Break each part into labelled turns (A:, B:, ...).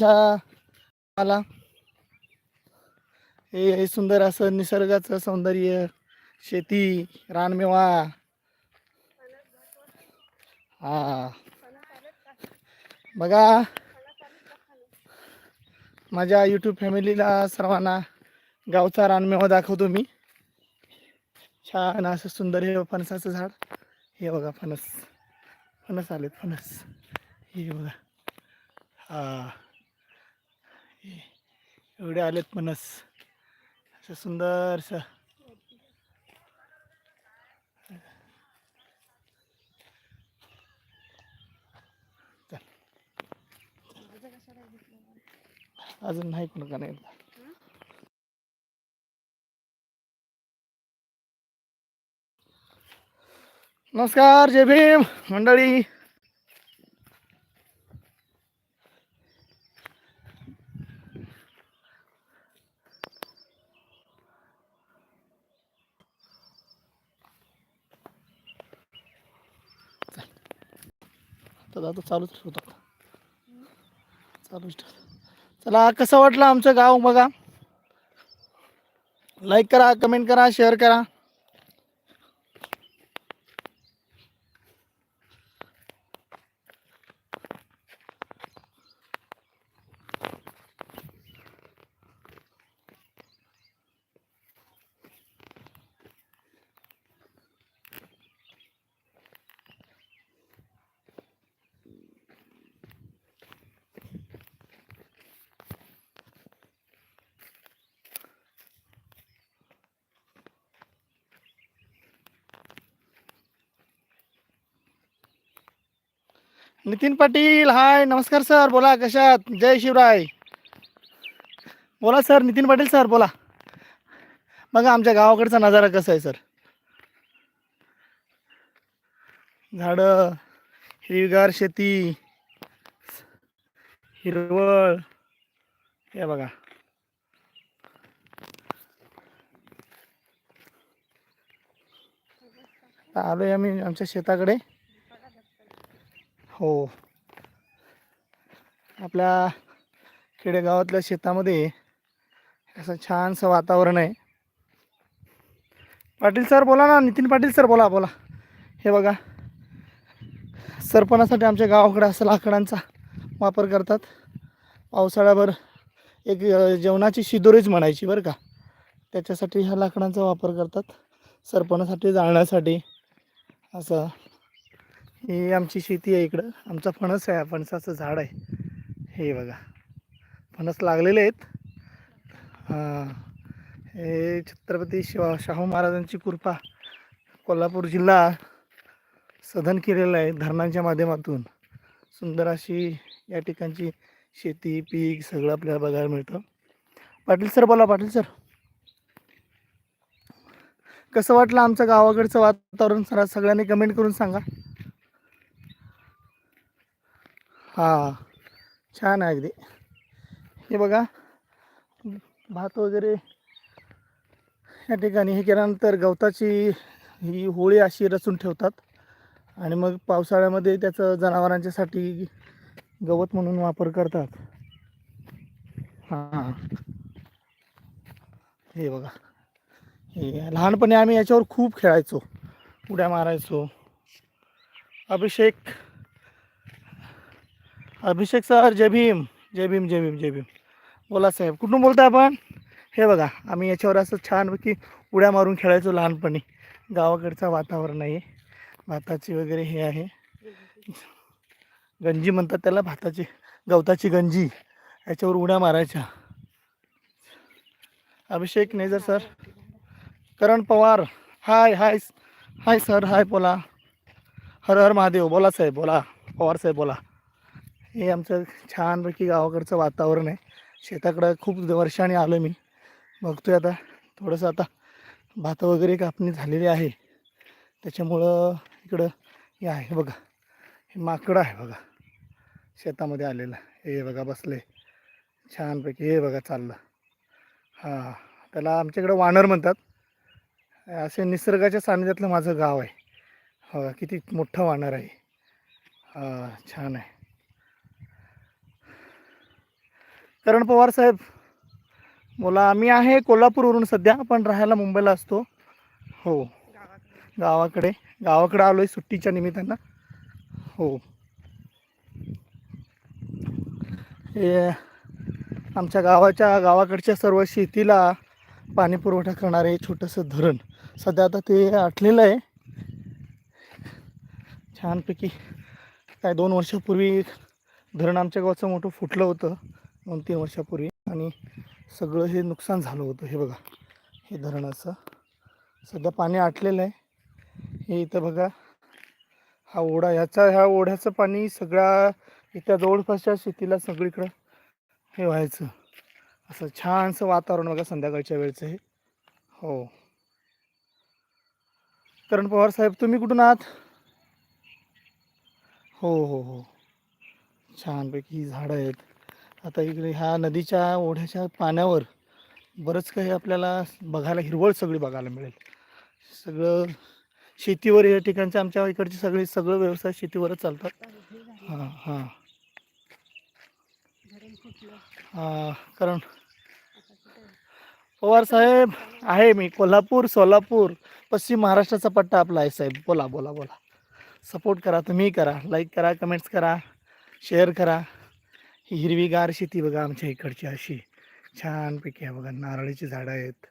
A: माझ्या मला हे हे सुंदर असं निसर्गाचं सौंदर्य शेती रानमेवा. हा. बघा. माझ्या यूट्यूब फॅमिलीला सर्वांना गावचा रानमेवा दाखवतो मी. छान असं सुंदर हे फणसाचं झाड. हे बघा फणस. फणस आलेत फणस. हे बघा. हा. एवढे आलेत फणस असं सुंदरसं. चल. अजून नाही पण का नाही नमस्कार जय भीम मंडळी. तर आता चालूच होता चालूच चला कसं वाटलं आमचं गाव बघा? लाईक करा कमेंट करा शेअर करा. नितीन पाटील हाय नमस्कार सर बोला कशात? जय शिवराय. बोला सर नितीन पाटील सर बोला. बघा आमच्या गावाकडचा नजारा कसा आहे सर. झाडं हिरवीगार शेती हिरवळ. हे बघा. आलोय आम्ही आमच्या शेताकडे. हो. आपल्या खेडेगावातल्या शेतामध्ये असं छानसं वातावरण आहे. पाटील सर बोला ना नितीन पाटील सर बोला बोला. हे बघा सरपणासाठी आमच्या गावाकडे असं लाकडांचा वापर करतात. पावसाळ्याभर एक जेवणाची शिदोरीच म्हणायची बरं का. त्याच्यासाठी ह्या लाकडांचा वापर करतात सरपणासाठी जाळण्यासाठी असं. ही आमची शेती आहे इकडं. आमचा फणस आहे. फणसाचं झाड आहे. हे बघा. फणस लागलेले आहेत. हां. हे छत्रपती शिवा शाहू महाराजांची कृपा कोल्हापूर जिल्हा सधन केलेला आहे धरणांच्या माध्यमातून. सुंदर अशी या ठिकाणची शेती पीक सगळं आपल्याला बघायला मिळतं. पाटील सर बोला पाटील सर. कसं वाटलं आमचं गावाकडचं वातावरण? सर सगळ्यांनी कमेंट करून सांगा. हां छान आहे अगदी. हे बघा भात वगैरे या ठिकाणी हे केल्यानंतर गवताची ही होळी अशी रचून ठेवतात. आणि मग पावसाळ्यामध्ये त्याचं जनावरांच्यासाठी गवत म्हणून वापर करतात. हां. हे बघा. हे लहानपणी आम्ही याच्यावर खूप खेळायचो. उड्या मारायचो. अभिषेक अभिषेक सर जय भीम जय भीम जय भीम जय भीम. बोला साहेब कुठून बोलता आपण? हे बघा आम्ही याच्यावर असं छानपैकी उड्या मारून खेळायचो लहानपणी. गावाकडचं वातावरण आहे. भाताची वगैरे हे आहे. गंजी म्हणतात त्याला भाताची गवताची गंजी. याच्यावर उड्या मारायच्या. Abhishek नेजर sir Karan Pawar hi hi hi sir hi बोला. हर हर महादेव बोला साहेब बोला. पवार साहेब बोला. हे आमचं छानपैकी गावाकडचं वातावरण आहे. शेताकडं खूप वर्षाने आलो मी. बघतोय आता थोडंसं आता भात वगैरे कापणी झालेली आहे. त्याच्यामुळं इकडं हे आहे बघा. हे माकडं आहे बघा. शेतामध्ये आलेलं. हे बघा बसले. छानपैकी हे बघा चाललं. हां त्याला आमच्याकडं वानर म्हणतात. असे निसर्गाच्या सानिध्यातलं माझं गाव आहे. हो किती मोठं वानर आहे. हां छान आहे. करण पवार साहेब बोला मी आहे कोल्हापूरवरून सध्या पण राहायला मुंबईला असतो. हो. गावाकडे गावाकडे आलो आहे सुट्टीच्या निमित्तानं. हो. हे आमच्या गावाच्या गावाकडच्या सर्व शेतीला पाणी पुरवठा करणारे छोटंसं धरण सध्या आता ते आटलेलं आहे. छानपैकी काय दोन वर्षापूर्वी धरण आमच्या गावाचं मोठं फुटलं होतं. दोन तीन वर्षापूर्वी आणि सगळं हे नुकसान झालं होतं. हे बघा हे धरणाचं. सध्या पाणी आटलेलं आहे. हे इथं बघा हा ओढा ह्याचा ह्या ओढ्याचं पाणी सगळ्या इथं जवळपासच्या शेतीला सगळीकडं हे व्हायचं. असं छानसं वातावरण बघा संध्याकाळच्या वेळचं हे. हो. करण पवार साहेब तुम्ही कुठून आहात? हो हो हो. छानपैकी ही झाडं आहेत. आता इकडे ह्या नदीच्या ओढ्याच्या पाण्यावर बरंच काही आपल्याला बघायला हिरवळ सगळी बघायला मिळेल. सगळं शेतीवर या ठिकाणचे आमच्या इकडचे सगळे सगळं व्यवसाय शेतीवरच चालतात. हां हां. हां कारण पवार साहेब आहे मी. कोल्हापूर सोलापूर पश्चिम महाराष्ट्राचा पट्टा आपला आहे साहेब. बोला बोला बोला. सपोर्ट करा तुम्ही करा. लाईक करा कमेंट्स करा शेअर करा. ही हिरवीगार शेती बघा आमच्या इकडची अशी. छानपैकी आहे बघा नारळीची झाडं आहेत.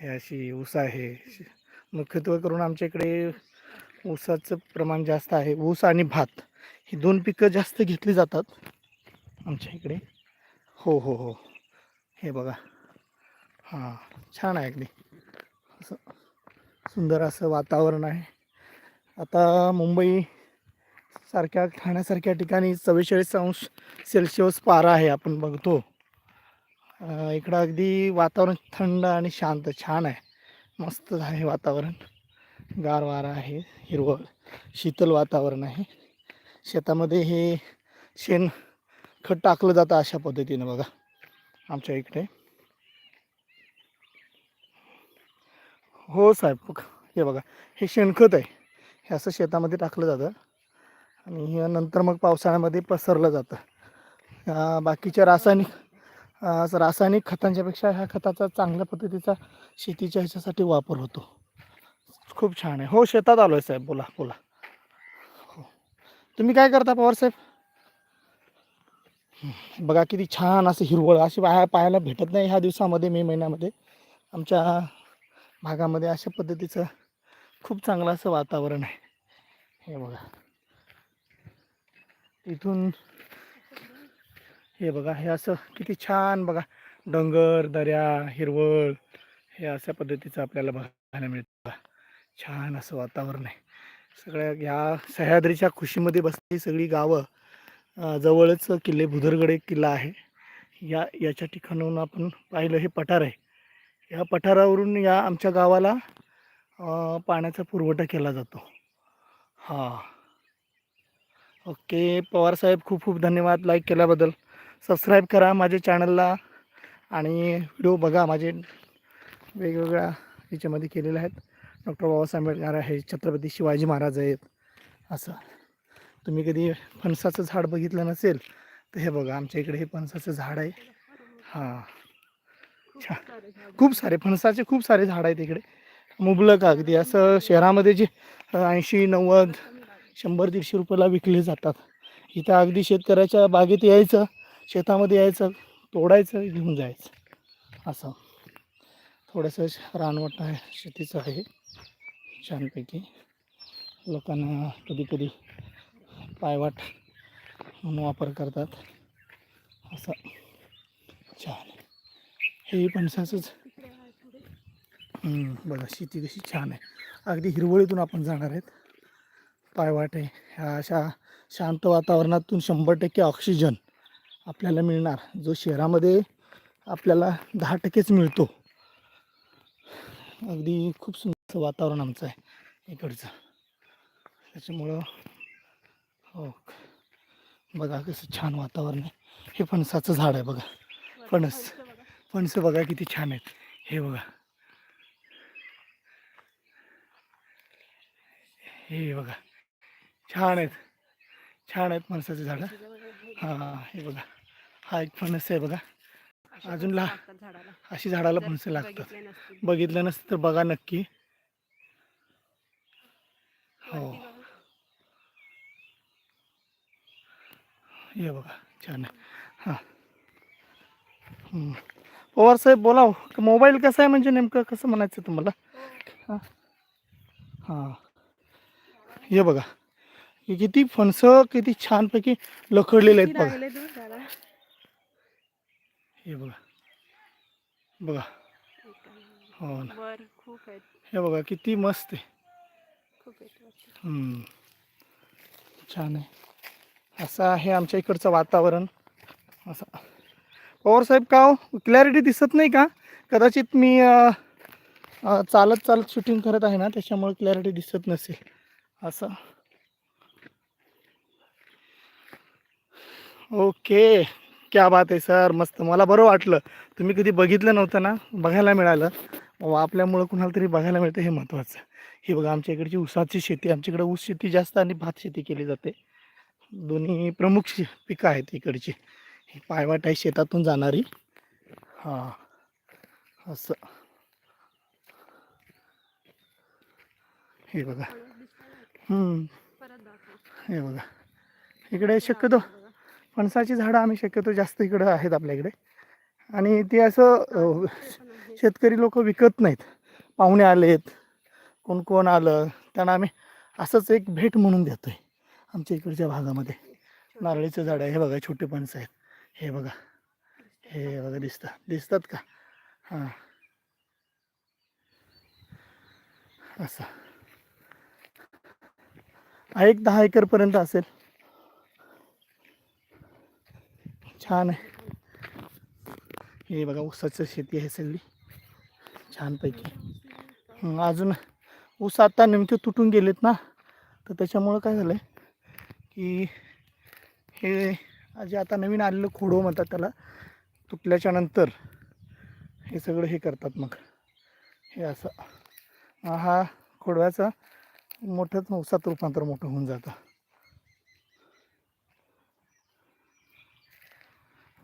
A: हे अशी ऊस आहे. मुख्यत्वे करून आमच्या इकडे ऊसाचं प्रमाण जास्त आहे. ऊस आणि भात ही दोन पिकं जास्त घेतली जातात आमच्या इकडे. हो हो हो. हे बघा. हां छान आहे अगदी. असं सुंदर असं वातावरण आहे. आता मुंबई सारख्या ठाण्यासारख्या ठिकाणी चव्वेचाळीस अंश सेल्सिअस पारा आहे आपण बघतो. इकडं अगदी वातावरण थंड आणि शांत छान आहे. मस्त आहे वातावरण. गार वारा आहे हिरवळ शीतल वातावरण आहे. शेतामध्ये हे शेण खत टाकलं जातं अशा पद्धतीनं बघा आमच्या इकडे. हो साहेब बघ, हे बघा हे शेणखत आहे. हे असं शेतामध्ये टाकलं जातं. आणि हे नंतर मग पावसाळ्यामध्ये पसरलं जातं. बाकीच्या रासायनिक रासायनिक खतांच्यापेक्षा ह्या खताचा चांगल्या पद्धतीचा शेतीच्या ह्याच्यासाठी वापर होतो. खूप छान आहे. हो शेतात आलो आहे साहेब. बोला बोला. हो. तुम्ही काय करता पवार साहेब? बघा किती छान असं हिरवळ अशी पाहा पाहायला भेटत नाही ह्या दिवसामध्ये मे महिन्यामध्ये. आमच्या भागामध्ये अशा पद्धतीचं खूप चांगलं असं वातावरण आहे. हे बघा. इथून हे बघा हे असं किती छान बघा. डोंगर दऱ्या हिरवळ हे अशा पद्धतीचं आपल्याला बघायला मिळतं छान असं वातावरण आहे. सगळ्या ह्या सह्याद्रीच्या खुशीमध्ये बसलेली सगळी गावं जवळच किल्ले भुदरगड एक किल्ला आहे. या याच्या ठिकाणाहून आपण पाहिलं हे पठार आहे. या पठारावरून या आमच्या गावाला पाण्याचा पुरवठा केला जातो. हां. ओके पवारसाहेब खूप खूप धन्यवाद लाईक केल्याबद्दल. सबस्क्राईब करा माझ्या चॅनलला आणि व्हिडिओ बघा माझे वेगवेगळ्या याच्यामध्ये केलेले आहेत. डॉक्टर बाबासाहेब आंबेडकर आहे छत्रपती शिवाजी महाराज आहेत. असं. तुम्ही कधी फणसाचं झाड बघितलं नसेल तर हे बघा आमच्या इकडे हे फणसाचं झाड आहे. हां. छान खूप सारे फणसाचे खूप सारे झाड आहेत इकडे. मुबलक अगदी. असं शहरामध्ये जे ऐंशी नव्वद शंभर दीडशे रुपयाला विकले जातात. इथं अगदी शेतकऱ्याच्या बागेत यायचं शेतामध्ये यायचं तोडायचं घेऊन जायचं. असं. थोडंसं रानवट आहे शेतीचं आहे. छानपैकी. लोकांना कधी कधी पायवाट म्हणून वापर करतात. असं. छान. हे पणसाचंच बघा शेती कशी छान आहे. अगदी हिरवळीतून आपण जाणार आहेत. पायवाट आहे? ह्या अशा शांत वातावरणातून शंभर टक्के ऑक्सिजन आपल्याला मिळणार. जो शहरामध्ये आपल्याला दहा टक्केच मिळतो. अगदी खूप सुंदर वातावरण आमचं आहे इकडचं. त्याच्यामुळं हो बघा कसं छान वातावरण आहे. हे फणसाचं झाड आहे बघा. फणस. फणस बघा किती छान आहेत. हे बघा. हे बघा. छान आहेत. छान आहेत फणसाचे झाडं. हां हे बघा. हा एक फणस आहे बघा. अजून ला- अशी झाडाला फणसे लागतात.
B: बघितले
A: नसतं तर बघा नक्की. हो. हे बघा छान आहे. हां. पवार साहेब बोला हो. मोबाईल कसा आहे म्हणजे नेमकं कसं म्हणायचं तुम्हाला? हां. हां. हे बघा. हे किती फणसं किती छानपैकी लखडलेले आहेत बघा. हे बघा. बघा. हो ना. हे बघा किती मस्त आहे. छान आहे. असं आहे आमच्या इकडचं वातावरण. असं. पवार साहेब का हो? क्लॅरिटी दिसत नाही का? कदाचित मी चालत चालत शूटिंग करत आहे ना त्याच्यामुळे क्लॅरिटी दिसत नसेल. असं. ओके. क्या बात आहे सर. मस्त. मला बरं वाटलं. तुम्ही कधी बघितलं नव्हतं ना? बघायला मिळालं. बाबा आपल्यामुळं कुणाला तरी बघायला मिळतं हे महत्त्वाचं हे बघा आमच्या इकडची ऊसाची शेती आमच्याकडे ऊस शेती जास्त आणि भात शेती केली जाते. दोन्ही प्रमुख पिकं आहेत इकडची. ही पायवाट आहे शेतातून जाणारी. हां. असं. हे बघा. हम्म, हे बघा. इकडे शक्यतो फणसाची झाडं आम्ही शक्यतो जास्त इकडं आहेत आपल्याकडे. आणि ते असं शेतकरी लोक विकत नाहीत. पाहुणे आलेत कोण कोण आलं त्यांना आम्ही असंच एक भेट म्हणून देतो आहे आमच्या इकडच्या भागामध्ये. नारळीचं झाड आहे हे बघा छोटे पणस आहेत. हे बघा हे बघा दिसतात दिसतात का? हां. असं. एक दहा एकरपर्यंत असेल. छान आहे. हे बघा ऊसाचं शेती आहे सगळी. छानपैकी. अजून ऊस आता नेमके तुटून गेलेत ना तर त्याच्यामुळं काय झालं आहे की हे जे आता नवीन आलेलं खोडो म्हणतात त्याला तुटल्याच्या नंतर हे सगळं हे करतात मग. हे असं. हा- हा खोडव्याचा मोठंच ऊसात रूपांतर मोठं होऊन जातं.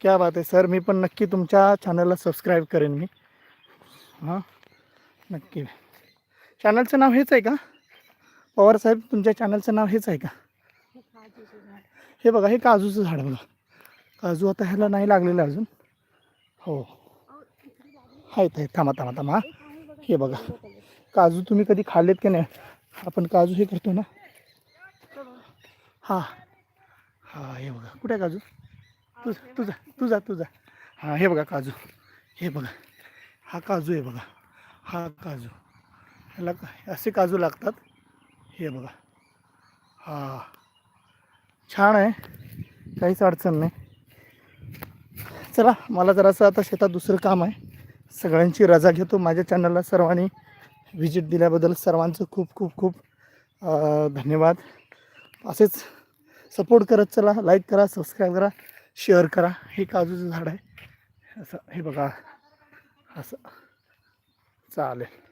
A: क्या बात आहे सर मी पण नक्की तुमच्या चॅनलला सबस्क्राईब करेन मी. हां? नक्की. चॅनलचं नाव हेच आहे का? पवार साहेब तुमच्या चॅनलचं नाव हेच आहे का?
B: हे
A: बघा हे काजूचं झाड बघा. काजू आता ह्याला नाही लागलेलं अजून. हो. आहेत आहेत. थांबा थांबा थांबा हे
B: बघा.
A: काजू तुम्ही कधी खाल्लेत की नाही? आपण काजू हे करतो ना? हां. हां हे बघा. कुठे आहे काजू? तुझा तुझा तुझा तुझा. हां हे बघा काजू. हे बघा. हा काजू आहे बघा. हा काजू. ह्याला का- असे काजू लागतात. हे बघा. हा. छान आहे. काहीच अडचण नाही. चला मला जरासं आता शेतात दुसरं काम आहे. सगळ्यांची रजा घेतो. माझ्या चॅनलला सर्वांनी व्हिजिट दिल्याबद्दल सर्वांचं खूप खूप खूप धन्यवाद. असेच सपोर्ट करत चला. लाईक करा सबस्क्राईब करा. शेअर करा. हे काजूचं झाड आहे. असं हे बघा. असं. चालेल.